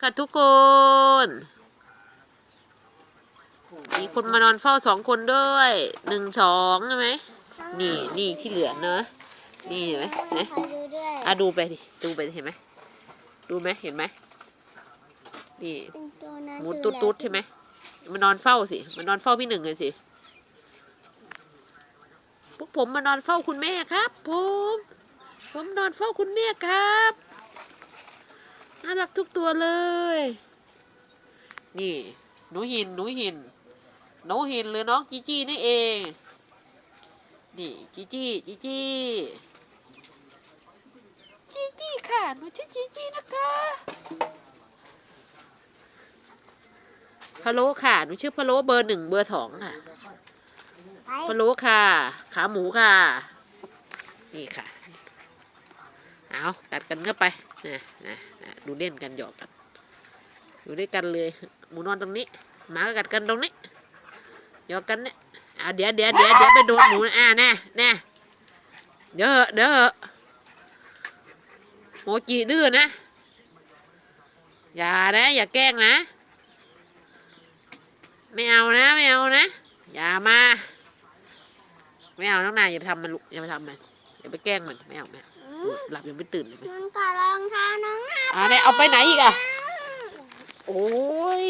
ค่ะทุกคน มีคนมานอนเฝ้าสองคนด้วยหนึ่งสองใช่ไหมนี่นี่ที่เหลือเนอะนี่เห็นไหมเห็นไหมขอดูด้วยอะดูไปดิดูไปดิเห็นไหมดูไหมเห็นไหมนี่เป็นตัวนั้นหมูตุ๊ดตุ๊ดๆใช่ไหมมานอนเฝ้าสิมานอนเฝ้าพี่หนึ่งกันสิพวกผมมานอนเฝ้าคุณแม่ครับ ผม ผมนอนเฝ้าคุณแม่ครับ น่ารักทุกตัวเลย นี่ หนูหิน หนูหิน หนูหินหรือน้องจีจี้นี่เอง นี่จีจี้จีจี้จีจี้ค่ะ หนูชื่อจีจี้นะคะพะโล้ค่ะ หนูชื่อพะโล้เบอร์หนึ่งเบอร์สองค่ะไปพะโล้ค่ะ ขาหมูค่ะ นี่ค่ะ เอากัดกันเข้าไปนะนะนะดูเล่นกันหยอกกัน อยู่ด้วยกันเลย หมูนอนตรงนี้ หมาก็กัดกันตรงนี้ หยอกกันเนี่ยเอาเดี๋ยวเดี๋ยวเดี๋ยวเดี๋ยวไปโดนหมูอ่าแน่แน่เดี๋ยวเหอเดี๋ยวเหอโมจิดื้อนะ อย่านะ อย่าแกล้งนะ ไม่เอานะ ไม่เอานะ อย่ามา ไม่เอาน้องนายอย่าไปทำมันลูกอย่าไปทำมัน อย่าไปแกล้งมัน ไม่เอาไม่เอา หลับยังไม่ตื่นเลยไหมมันกัดรองเท้าน้องหน้าอ่าเนี่ยเอาไปไหนอีกอะ โอ้ย